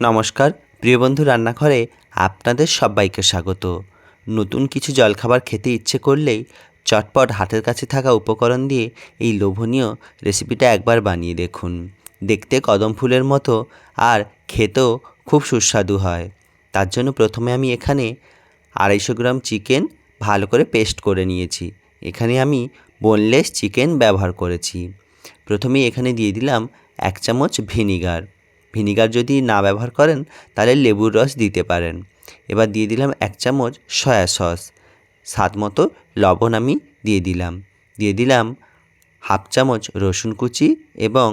নমস্কার, প্রিয় বন্ধু রান্নাঘরে আপনাদের সবাইকে স্বাগত। নতুন কিছু জলখাবার খেতে ইচ্ছে করলেই চটপট হাতের কাছে থাকা উপকরণ দিয়ে এই লোভনীয় রেসিপিটা একবার বানিয়ে দেখুন। দেখতে কদম ফুলের মতো আর খেতেও খুব সুস্বাদু হয়। তার জন্য প্রথমে আমি এখানে আড়াইশো গ্রাম চিকেন ভালো করে পেস্ট করে নিয়েছি। এখানে আমি বোনলেস চিকেন ব্যবহার করেছি। প্রথমেই এখানে দিয়ে দিলাম এক চামচ ভিনিগার। ভিনিগার যদি না ব্যবহার করেন, তাহলে লেবুর রস দিতে পারেন। এবার দিয়ে দিলাম এক চামচ সয়া সস। স্বাদ মতো লবণ আমি দিয়ে দিলাম। দিয়ে দিলাম হাফ চামচ রসুন কুচি এবং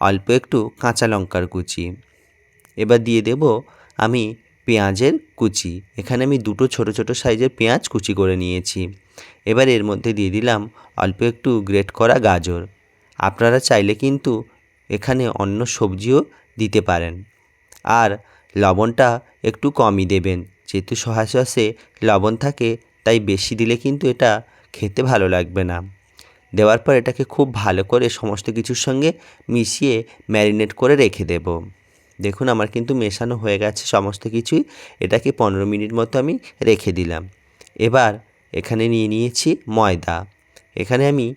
অল্প একটু কাঁচা লঙ্কার কুচি। এবার দিয়ে দেব আমি পেঁয়াজের কুচি। এখানে আমি দুটো ছোট ছোট সাইজের পেঁয়াজ কুচি করে নিয়েছি। এবার এর মধ্যে দিয়ে দিলাম অল্প একটু গ্রেট করা গাজর। আপনারা চাইলে কিন্তু এখানে অন্য সবজিও দিতে পারেন। আর লবণটা একটু কমই দেবেন। যেহেতু সয়া সসে লবণ থাকে, তাই বেশি দিলে কিন্তু এটা খেতে ভালো লাগবে না। দেওয়ার পর এটাকে খুব ভালো করে সমস্ত কিছুর সঙ্গে মিশিয়ে ম্যারিনেট করে রেখে দেব। দেখুন, আমার কিন্তু মেশানো হয়ে গেছে সমস্ত কিছুই। এটাকে পনেরো মিনিট মতো আমি রেখে দিলাম। এবার এখানে নিয়ে নিয়েছি ময়দা। এখানে আমি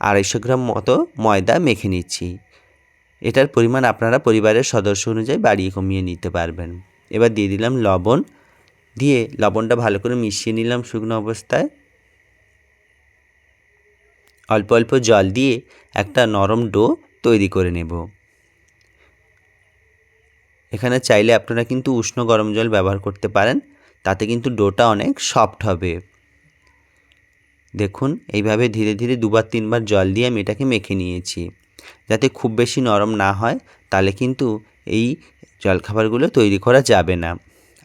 আড়াইশো গ্রাম মতো ময়দা মেখে নিচ্ছি। এটার পরিমাণ আপনারা পরিবারের সদস্য অনুযায়ী বাড়িয়ে কমিয়ে নিতে পারবেন। এবার দিয়ে দিলাম লবণ। দিয়ে লবণটা ভালো করে মিশিয়ে নিলাম শুকনো অবস্থায়। অল্প অল্প জল দিয়ে একটা নরম ডো তৈরি করে নেব। এখানে চাইলে আপনারা কিন্তু উষ্ণ গরম জল ব্যবহার করতে পারেন, তাতে কিন্তু ডোটা অনেক সফট হবে। দেখুন, এইভাবে ধীরে ধীরে দুবার তিনবার জল দিয়ে আমি এটাকে মেখে নিয়েছি। যাতে খুব বেশি নরম না হয়, তাহলে কিন্তু এই জলখাবারগুলো তৈরি করা যাবে না।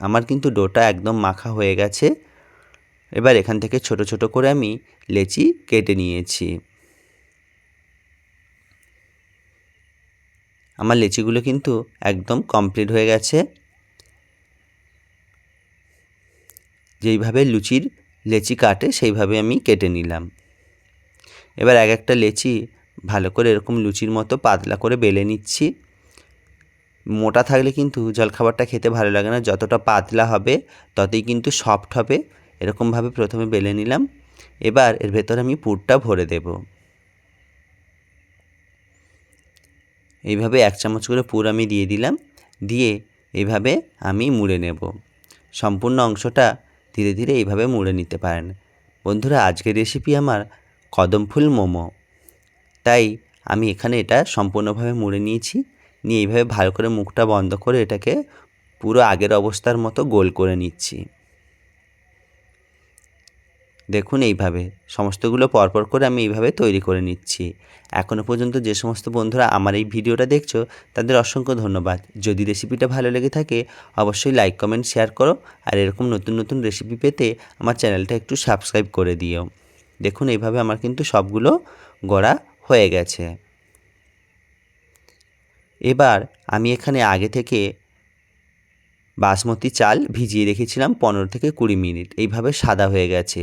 আমার কিন্তু ডোটা একদম মাখা হয়ে গেছে। এবার এখান থেকে ছোট ছোট করে আমি লেচি কেটে নিয়েছি। আমার লেচিগুলো কিন্তু একদম কমপ্লিট হয়ে গেছে। যেইভাবে লুচির লেচি কাটে, সেইভাবে আমি কেটে নিলাম। এবার এক একটা লেচি ভালো করে এরকম লুচির মতো পাতলা করে বেলে নিচ্ছি। মোটা থাকলে কিন্তু জলখাবারটা খেতে ভালো লাগে না, যতটা পাতলা হবে ততই কিন্তু সফট হবে। এরকমভাবে প্রথমে বেলে নিলাম। এবার এর ভেতরে আমি পুরটা ভরে দেব। এইভাবে এক চামচ করে পুর আমি দিয়ে দিলাম। দিয়ে এইভাবে আমি মুড়ে নেব। সম্পূর্ণ অংশটা ধীরে ধীরে এইভাবে মুড়ে নিতে পারেন। বন্ধুরা, আজকের রেসিপি আমার কদম ফুল মোমো। তাই আমি এখানে এটা সম্পূর্ণভাবে মুড়ে নিয়েছি। নিয়ে এইভাবে ভালো করে মুখটা বন্ধ করে এটাকে পুরো আগের অবস্থার মতো গোল করে নিচ্ছি। দেখুন এইভাবে সমস্তগুলো পরপর করে আমি এইভাবে তৈরি করে নিচ্ছি। এখনও পর্যন্ত যে সমস্ত বন্ধুরা আমার এই ভিডিওটা দেখছ, তাদের অসংখ্য ধন্যবাদ। যদি রেসিপিটা ভালো লেগে থাকে, অবশ্যই লাইক, কমেন্ট, শেয়ার করো। আর এরকম নতুন নতুন রেসিপি পেতে আমার চ্যানেলটা একটু সাবস্ক্রাইব করে দিও। দেখুন এইভাবে আমার কিন্তু সবগুলো গড়া হয়ে গেছে। এবার আমি এখানে আগে থেকে বাসমতি চাল ভিজিয়ে রেখেছিলাম পনেরো থেকে কুড়ি মিনিট। এইভাবে সাদা হয়ে গেছে।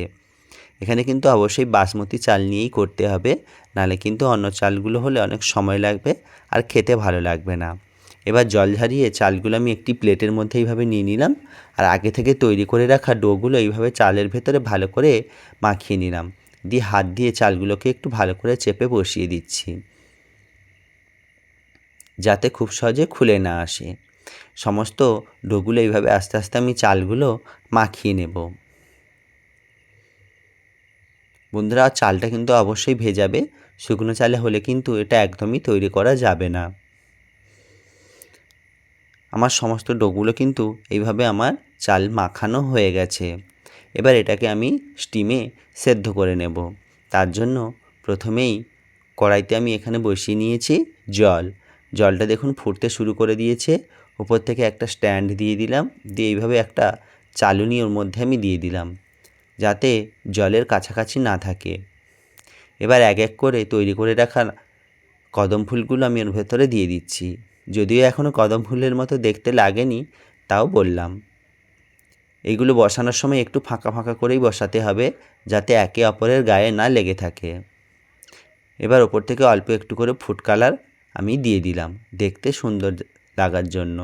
এখানে কিন্তু অবশ্যই বাসমতি চাল নিয়েই করতে হবে, নালে কিন্তু অন্য চালগুলো হলে অনেক সময় লাগবে আর খেতে ভালো লাগবে না। এবার জল ঝারিয়ে চালগুলো আমি একটি প্লেটের মধ্যে এইভাবে নিয়ে নিলাম আর আগে থেকে তৈরি করে রাখা ডোগুলো এইভাবে চালের ভেতরে ভালো করে মাখিয়ে নিলাম। দিয়ে হাত দিয়ে চালগুলোকে একটু ভালো করে চেপে বসিয়ে দিচ্ছি। যাতে খুব সহজে খুলে না আসে। সমস্ত ডোগুলো এইভাবে আস্তে আস্তে আমি চালগুলো মাখিয়ে নেব। বন্ধুরা, চালটা কিন্তু অবশ্যই ভেজাবে। শুকনো চালে হলে কিন্তু এটা একদমই তৈরি করা যাবে না। আমার সমস্ত ডোগুলো কিন্তু এইভাবে আমার চাল মাখানো হয়ে গেছে। এবার এটাকে আমি স্টিমে সেদ্ধ করে নেব। তার জন্য প্রথমেই কড়াইতে আমি এখানে বসিয়ে নিয়েছি জল। জলটা দেখুন ফুটতে শুরু করে দিয়েছে। উপর থেকে একটা স্ট্যান্ড দিয়ে দিলাম। দিয়ে এইভাবে একটা চালুনি ওর মধ্যে আমি দিয়ে দিলাম, যাতে জলের কাছাকাছি না থাকে। এবার এক এক করে তৈরি করে রাখা কদম ফুলগুলো আমি ওর ভেতরে দিয়ে দিচ্ছি। যদিও এখনও কদম ফুলের মতো দেখতে লাগেনি, তাও বললাম। এইগুলো বসানোর সময় একটু ফাঁকা ফাঁকা করেই বসাতে হবে যাতে একে অপরের গায়ে না লেগে থাকে। এবার ওপর থেকে অল্প একটু করে ফুড কালার আমি দিয়ে দিলাম দেখতে সুন্দর লাগার জন্য।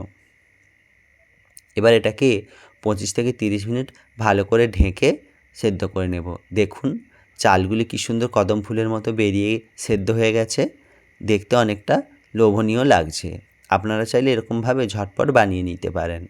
এবার এটাকে পঁচিশ থেকে তিরিশ মিনিট ভালো করে ঢেকে সেদ্ধ করে নেব। দেখুন, চালগুলি কী সুন্দর কদম ফুলের মতো বেরিয়ে সেদ্ধ হয়ে গেছে। দেখতে অনেকটা লোভনীয় লাগছে। আপনারা চাইলে এরকমভাবে ঝটপট বানিয়ে নিতে পারেন।